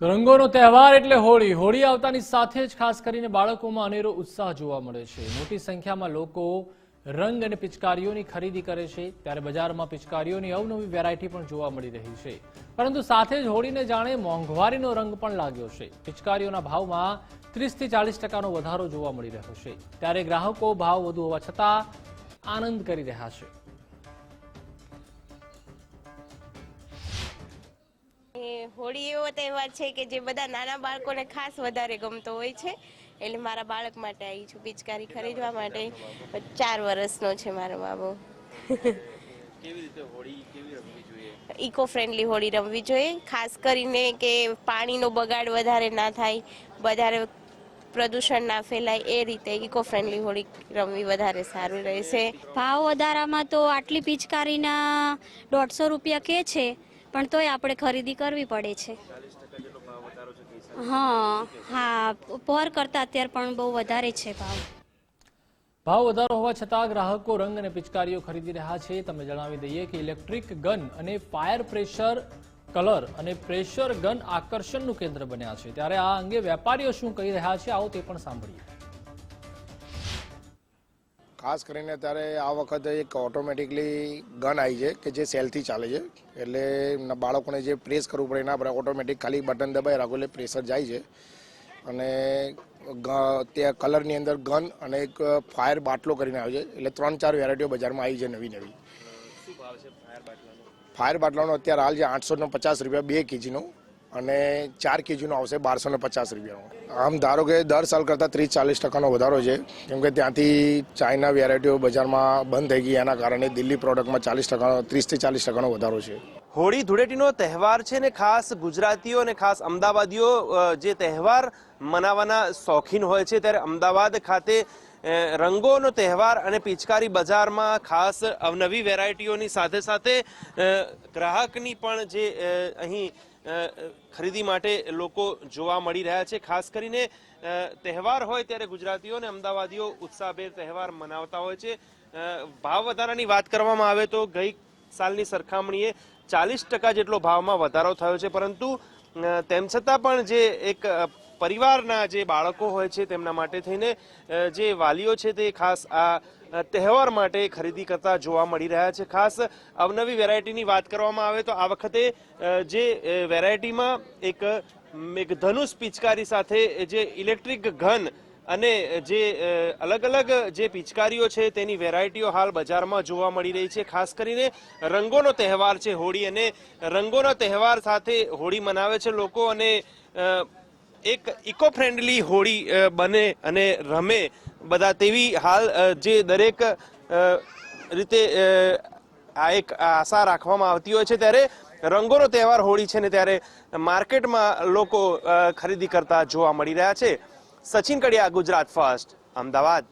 તો રંગોનો તહેવાર એટલે હોળી. હોળી આવતાની સાથે જ ખાસ કરીને બાળકોમાં અનેરો ઉત્સાહ જોવા મળે છે. મોટી સંખ્યામાં લોકો રંગ અને પિચકારીઓની ખરીદી કરે છે. ત્યારે બજારમાં પિચકારીઓની અવનવી વેરાયટી પણ જોવા મળી રહી છે. પરંતુ સાથે જ હોળીને જાણે મોંઘવારીનો રંગ પણ લાગ્યો છે. પિચકારીઓના ભાવમાં ત્રીસથી ચાલીસ ટકાનો વધારો જોવા મળી રહ્યો છે. ત્યારે ગ્રાહકો ભાવ વધુ હોવા છતાં આનંદ કરી રહ્યા છે. હોળી એવો તહેવાર છે કે જે બધા નાના બાળકોને ખાસ વધારે ગમતો હોય છે. એટલે મારા બાળક માટે આવી છું પિચકારી ખરીદવા માટે. ચાર વર્ષનો છે મારો બાબો. કેવી રીતે હોળી કેવી રમવી જોઈએ? ઇકો ફ્રેન્ડલી હોળી રમવી જોઈએ ખાસ કરીને કે પાણીનો બગાડ વધારે ના થાય વધારે પ્રદૂષણ ના ફેલાય એ રીતે ઇકો ફ્રેન્ડલી હોળી રમવી વધારે સારું રહેશે. ભાવ વધારામાં તો આટલી પિચકારીના દોઢસો રૂપિયા કે છે પણ તોય આપણે ખરીદી કરવી પડે છે. હા હા, પર કરતાં અત્યારે પણ બહુ વધારે છે ભાવ. ભાવ વધારો હોવા છતાં ગ્રાહકો રંગ અને પિચકારીઓ ખરીદી રહ્યા છે. તમે જણાવી દઈએ કે ઇલેક્ટ્રિક ગન અને ફાયર પ્રેશર કલર અને પ્રેશર ગન આકર્ષણનું કેન્દ્ર બન્યા છે. ત્યારે આ અંગે વેપારીઓ શું કહી રહ્યા છે, આવો તે પણ સાંભળીએ. ખાસ કરીને ત્યારે આ વખતે એક ઓટોમેટિકલી ગન આવી છે કે જે સેલથી ચાલે છે. એટલે બાળકોને જે પ્રેસ કરવું પડે એના પડે ઓટોમેટિક ખાલી બટન દબાઈ રાખો એટલે પ્રેશર જાય છે. અને ત્યાં કલરની અંદર ગન અને એક ફાયર બાટલો કરીને આવે છે. એટલે ત્રણ ચાર વેરાયટીઓ બજારમાં આવી છે નવી નવી. ફાયર બાટલાનો? અત્યારે હાલ છે આઠસો પચાસ રૂપિયા બે કેજીનો. અને ચાર કેજીનો આવશે બારસો ને પચાસ રૂપિયાનો. આમ ધારો કે દર સાલ કરતાં ત્રીસ ચાલીસ ટકાનો વધારો છે, કેમ કે ત્યાંથી ચાઇના વેરાયટીઓ બજારમાં બંધ થઈ ગઈ, એના કારણે દિલ્હી પ્રોડક્ટમાં ચાલીસ ટકાનો, ત્રીસથી ચાલીસ ટકાનો વધારો છે. હોળી ધૂળેટીનો તહેવાર છે ને, ખાસ ગુજરાતીઓ અને ખાસ અમદાવાદીઓ જે તહેવાર મનાવવાના શોખીન હોય છે, ત્યારે અમદાવાદ ખાતે રંગોનો તહેવાર અને પિચકારી બજારમાં ખાસ અવનવી વેરાયટીઓની સાથે સાથે ગ્રાહકની પણ જે અહીં ખરીદી માટે લોકો જોવા મળી રહ્યા છે. ખાસ કરીને તહેવાર હોય ત્યારે ગુજરાતીઓ અને અમદાવાદીઓ ઉત્સાહભેર તહેવાર મનાવતા હોય છે. ભાવ વધારાની વાત કરવામાં આવે તો ગઈ સાલની સરખામણીએ ચાલીસ ટકા જેટલો ભાવમાં વધારો થયો છે. પરંતુ તેમ છતાં પણ જે એક પરિવારના જે બાળકો હોય છે તેમના માટે થઈને જે વાલીઓ છે તે ખાસ આ તહેવાર માટે ખરીદી કરતા જોવા મળી રહ્યા છે. ખાસ અવનવી વેરાયટીની વાત કરવામાં આવે તો આ વખતે જે વેરાયટીમાં એક મેઘધનુષ પિચકારી સાથે જે ઇલેક્ટ્રિક ઘન અને જે અલગ અલગ જે પિચકારીઓ છે તેની વેરાયટીઓ હાલ બજારમાં જોવા મળી રહી છે. ખાસ કરીને રંગોનો તહેવાર છે હોળી અને રંગોના તહેવાર સાથે હોળી મનાવે છે લોકો અને એક ઇકો ફ્રેન્ડલી હોળી બને અને રમે બધા તેવી હાલ જે દરેક રીતે આ એક આશા રાખવામાં આવતી હોય છે. ત્યારે રંગોનો તહેવાર હોળી છે ને ત્યારે માર્કેટમાં લોકો ખરીદી કરતા જોવા મળી રહ્યા છે. સચિન કડિયા, ગુજરાત ફર્સ્ટ, અમદાવાદ.